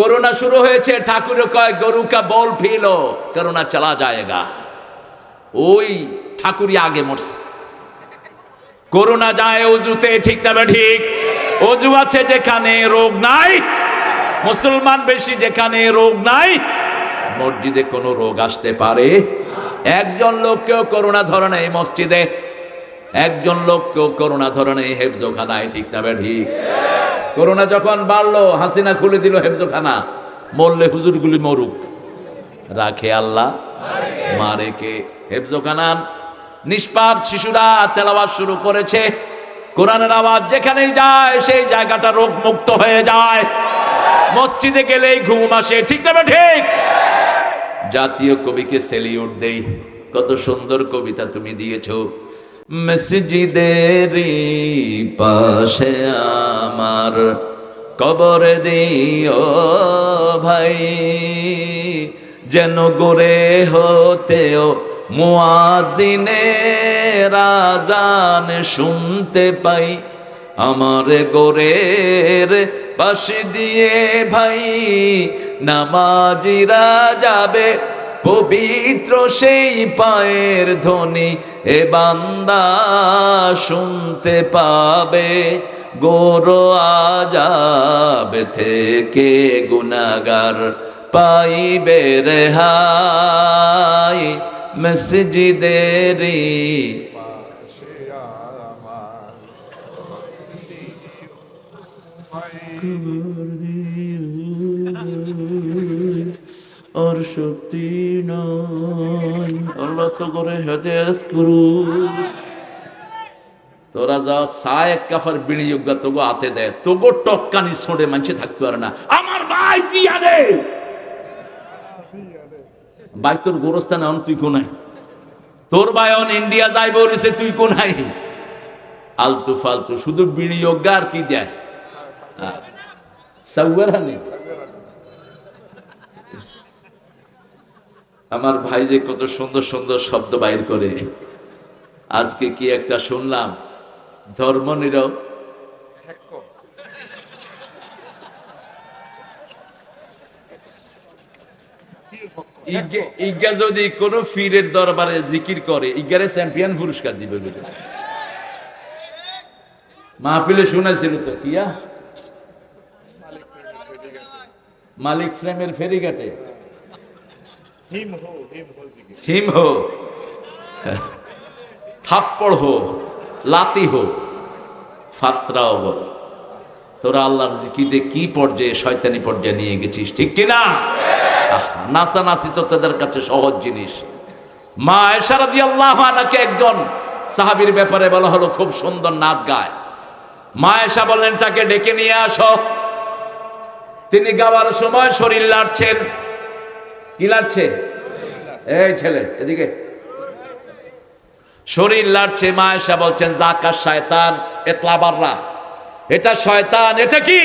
Corona শুরু হয়েছে, ঠাকুর কয়, গরু কা বল ফিলো করোনা চলা যায়গা। ওই ঠাকুরই আগে মরছে। করোনা যায় অজুতে ঠিক তবে ঠিক। অজু আছে যেখানে রোগ নাই, মুসলমান বেশি যেখানে রোগ নাই, মসজিদে কোনো রোগ আসতে পারে। একজন লোককেও করোনা ধরে নেই মসজিদে, একজন লোককেও করোনা ধরে নেই, হেফজোখানায়, ঠিক তবে ঠিক। করোনা যখন বাড়লো, হাসিনা খুলে দিল হেফজোখানা। মরলে হুজুরগুলি মরুক। রাখে আল্লাহ, মারে কে? হেফজোখানান নিষ্পাপ শিশুরা তেলাওয়াত শুরু করেছে। কোরআনের আওয়াজ যেখানেই যায়, সেই জায়গাটা রোগ মুক্ত হয়ে যায়। মসজিদে গেলেই ঘুম আসে। ঠিক তবে ঠিক জাতীয় কবিকে সেলিউট দেই। কত সুন্দর কবিতা তুমি দিয়েছ। মসজিদেরই পাশে আমার কবর দিও ভাই। যেন গোরে হতেও মুয়াজিনে রাজান শুনতে পাই, আমার গোরের পাশে দিয়ে ভাই, নামাজিরা যাবে পবিত্র সেই পায়ের ধ্বনি এ বান্দা শুনতে পাবে। গোরো আজাব থেকে গুনাগার পাইবে রেহাই। মসজিদেরি আর শক্তি নয় আল্লাহ তো করে হেদায়ত করু তোরা যা সায়েক কাফার বিনিয়োগ তোগো হাতে দেয় তোগো টক্কানি ছোড়ে মানছে থাকতে পারে না। আমার ভাই জিয়াদে। ভাই তোর গোরস্থানে অন তুই কোনাই তোর ভাই অন ইন্ডিয়া যাইব রয়েছে তুই কোনাই আলতু ফালতু, শুধু বিনিয়োগ আর কি দেয়? সাউয়ারানি। আমার ভাই যে কত সুন্দর সুন্দর শব্দ বাইর করে। আজকে কি একটা শুনলাম? ধর্ম নিরব। ইগা যদি কোন ফিরের দরবারে জিকির করে, ইগারে চ্যাম্পিয়ন পুরস্কার দিবে মাহফিলে শুনেছিল তো কিয়া? মালিক ফ্রেমের ফেরিঘাটে। হিম হো থাপ্পড় হো লাতি হো ফাতরাও বল। তোরা আল্লাহর জিকিরে কি পর্যায়ে শয়তানি পর্যায়ে নিয়ে গেছিস ঠিক কিনা? আহ, নাচানাচি তো তাদের কাছে সহজ জিনিস। মা এসারাদি আল্লাহ নাকি একজন সাহাবির ব্যাপারে বলা হলো খুব সুন্দর নাচ গায়। মা এসা বললেন তাকে ডেকে নিয়ে আসো। তিনি গাওয়ার সময় শরীর লাড়ছেন। কি লাগছে? এই ছেলে, এদিকে। শরীর লাড়ছে মা এসা বলছেন জাকা শয়তান এতলাবাররা এটা শয়তান, এটা কি?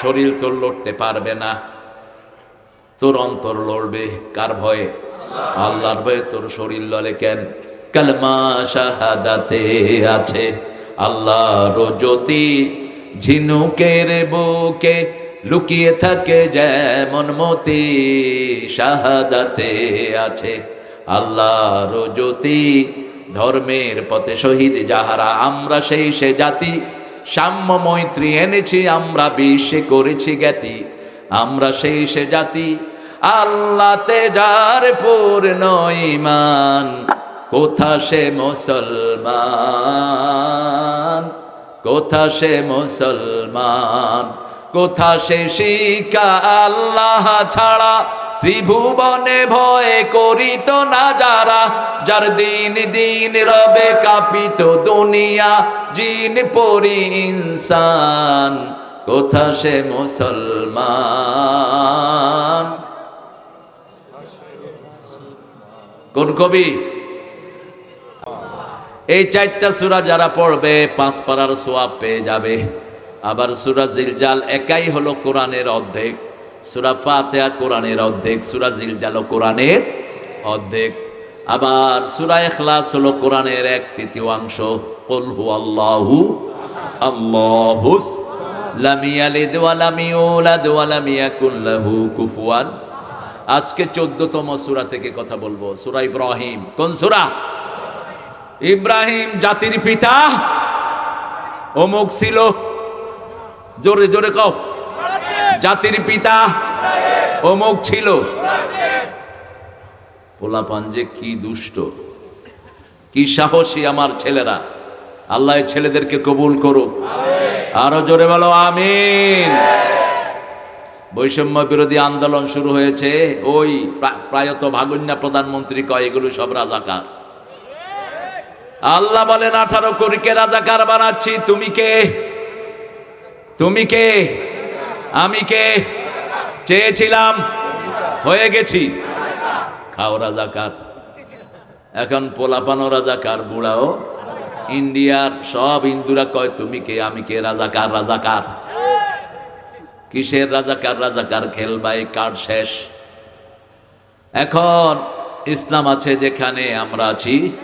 শরীর তোর লড়তে পারবে না। তোর অন্তর লড়বে কার ভয়ে? আল্লাহর ভয়ে তোর শরীর লড়ে কেন? কালমা শাহাদাতে আছে আল্লাহর জ্যোতি, ঝিনুকের বুকে লুকিয়ে থাকে যেমন মতি শাহাদাতে আছে। আল্লাহর জ্যোতি ধর্মের পথে শহীদ যাহারা, আমরা সেই সে জাতি। সাম্য মৈত্রী এনেছি, আমরা বিশ্বে করেছি জ্ঞাতি। আমরা সেই সে জাতি আল্লাতে যার পূর্ণ ইমান কোথা সে মুসলমান? কোথা সে মুসলমান? কোথা সে শিকা আল্লাহ ছাড়া? ত্রিভুবনে ভয়ে করিত না যারা? যার দিন দিন রবে কাপিত দুনিয়া, জিন পরি ইনসান। কোথা সে মুসলমান? কোন কবি? এই চারটা সুরা যারা পড়বে পাঁচ পাড়ার সোয়াব পেয়ে যাবে। আবার সুরা জিলজাল একাই হলো কোরআনের অর্ধেক। সুরা ফাতেহা কোরআনের অর্ধেক, সুরা জিলজাল কোরআনের অর্ধেক। আবার সুরা এখলাস হলো কোরআনের এক তৃতীয়াংশ কলহু আল্লাহু আল্লাহুস লাম ইয়ালিদ ওয়া লাম ইউলাদ ওয়া লাম লাহু কুফুয়ান। আজকে 14তম সূরা থেকে কথা বলব। সূরা ইব্রাহিম, কোন সূরা? ইব্রাহিম জাতির পিতা অমুক ছিল। জোরে জোরে কও। জাতির পিতা অমুক ছিল। পোলাপান যে কি দুষ্ট। কি সাহসী আমার ছেলেরা। আল্লাহ ছেলেদেরকে কবুল করুক। আরও জোরে বলো, আমিন। বৈষম্য বিরোধী আন্দোলন শুরু হয়েছে। ওই প্রায়ত ভাগুন্যা প্রধানমন্ত্রী কয়, এগুলো সব রাজাকার। আল্লাহ বলেন, আঠারো কোটিকে রাজাকার বানাচ্ছি, তুমি কে? তুমি কে? আমি কে? চেয়েছিলাম, হয়ে গেছি। খাও রাজাকার। এখন পোলাপানো রাজাকার, বুড়াও। ইন্ডিয়ার সব হিন্দুরা কয়, তুমি কে? আমি কে? রাজাকার রাজাকার। কিসের রাজাকার? রাজাকার খেলবাই, কার্ড শেষ। এখন ইসলাম আছে যেখানে আমরা আছি।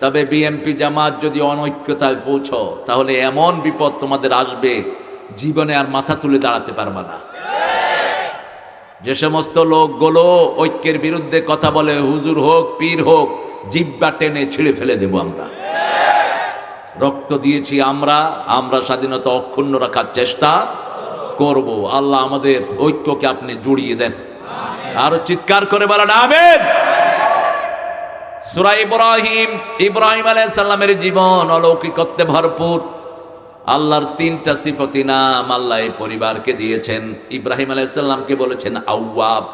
তবে বিএমপি জামাত যদি অনৈক্যতায় পৌঁছো, তাহলে এমন বিপদ তোমাদের আসবে। জীবনে আর মাথা তুলে দাঁড়াতে পারবে না। যে সমস্ত লোকগুলো ঐক্যের বিরুদ্ধে কথা বলে, হুজুর হোক, পীর হোক, জিব্বা টেনে ছিঁড়ে ফেলে দেব আমরা। রক্ত দিয়েছি আমরা আমরা স্বাধীনতা অক্ষুণ্ণ রাখার চেষ্টা করব। আল্লাহ আমাদের ঐক্যকে আপনি জুড়িয়ে দেন। আরও চিৎকার করে বলেন, আমেন! সুরা ইব্রাহিম ইব্রাহিম আলাইহিস সালামের জীবন অলৌকিকত্বে ভরপুর। আল্লাহর তিনটা সিফতি নাম আল্লাহ এই পরিবারকে দিয়েছেন। ইব্রাহিম আলাইসাল্লামকে বলেছেন আউয়াব।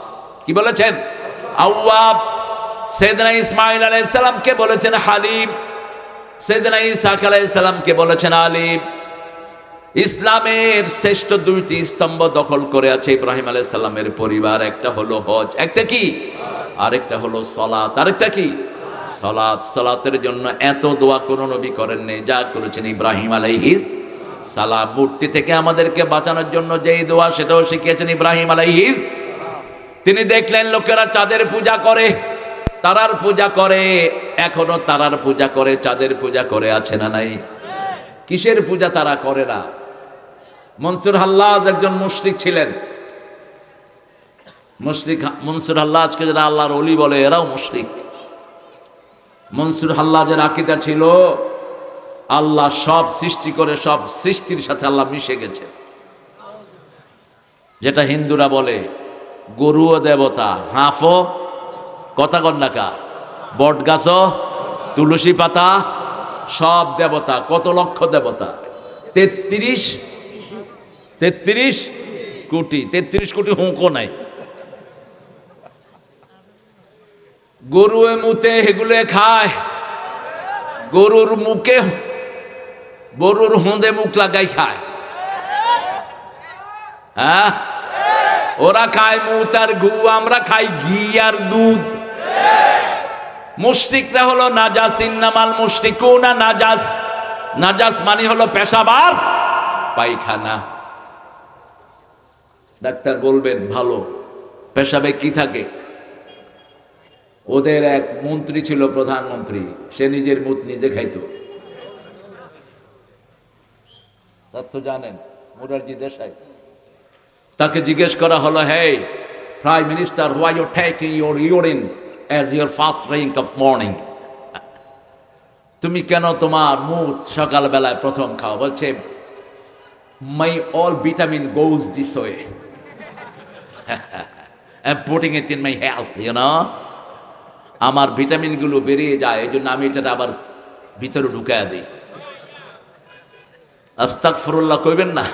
কি বলেছেন? আউয়াব। সেদনা ইসমাইল আলাইহিস সালামকে বলেছেন হালিম। সেদনা ইসাক আলাইহিস সালামকে বলেছেন আলিম। ইসলামের শ্রেষ্ঠ দুইটি স্তম্ভ দখল করে আছে ইব্রাহিম আলাইহিস সালামের পরিবার। একটা হলো হজ, একটা কি? আরেকটা হলো সলাত। আরেকটা কি? সলাত। সলাতের জন্য এত দোয়া কোনো নবী করেন নেই যা করেছেন ইব্রাহিম আলাইহিস সালাম মূর্তি থেকে আমাদেরকে বাঁচানোর জন্য যেই দোয়া সেটাও শিখিয়েছেন ইব্রাহিম আলাইহিস। তিনি দেখলেন লোকেরা চাঁদের পূজা করে, তারার পূজা করে, এখনও তারার পূজা করে, চাঁদের পূজা করে আছে না নাই? কিসের পূজা তারা করে না? মনসুর হাল্লাজ একজন মুশরিক ছিলেন। মুশরিক মনসুর হাল্লাজকে যারা আল্লাহর অলি বলে, এরাও মুশরিক। মনসুর হাল্লাজের আকিদা ছিল আল্লাহ সব সৃষ্টি করে, সব সৃষ্টির সাথে আল্লাহ মিশে গেছে। যেটা হিন্দুরা বলে, গরুও দেবতা, হাঁফও, কথা কন্যাকা বট গাছও তুলসী পাতা, সব দেবতা, কত লক্ষ দেবতা? তেত্রিশ? তেত্রিশ কোটি তেত্রিশ কোটি হুঁকো নাই। গরুয়ে মুতে এগুলো খায়, গরুর মুখে গরুর হোঁদে মুখ লাগাই খায়। হ্যাঁ? ওরা খায় মুত আর ঘু, আমরা খাই ঘি আর দুধ। মুশরিকরা হলো নাজাস, ইন্নামাল মুশরিকুনা নাজাস। নাজাস মানে হলো পেশাবার পায়খানা। ডাক্তার বলবেন, ভালো, পেশাবে কি থাকে? ওদের এক মন্ত্রী ছিল প্রধানমন্ত্রী, সে নিজের মুত নিজে খাইতো। তথ্য জানেন, মোরারজি দেশাই। তাকে জিজ্ঞেস করা হলো হে prime minister why you taking your urine as your first drink of morning তুমি কেন তোমার মুখ সকালবেলায় প্রথম খাও? বলছে my all vitamin goes this way I'm putting it in my health you know আমার ভিটামিনগুলো বেরিয়ে যায়, এই জন্য আমি এটা আবার ভিতরে ঢুকায় দিই। আস্তাক ফরুল্লাহ কইবেন না।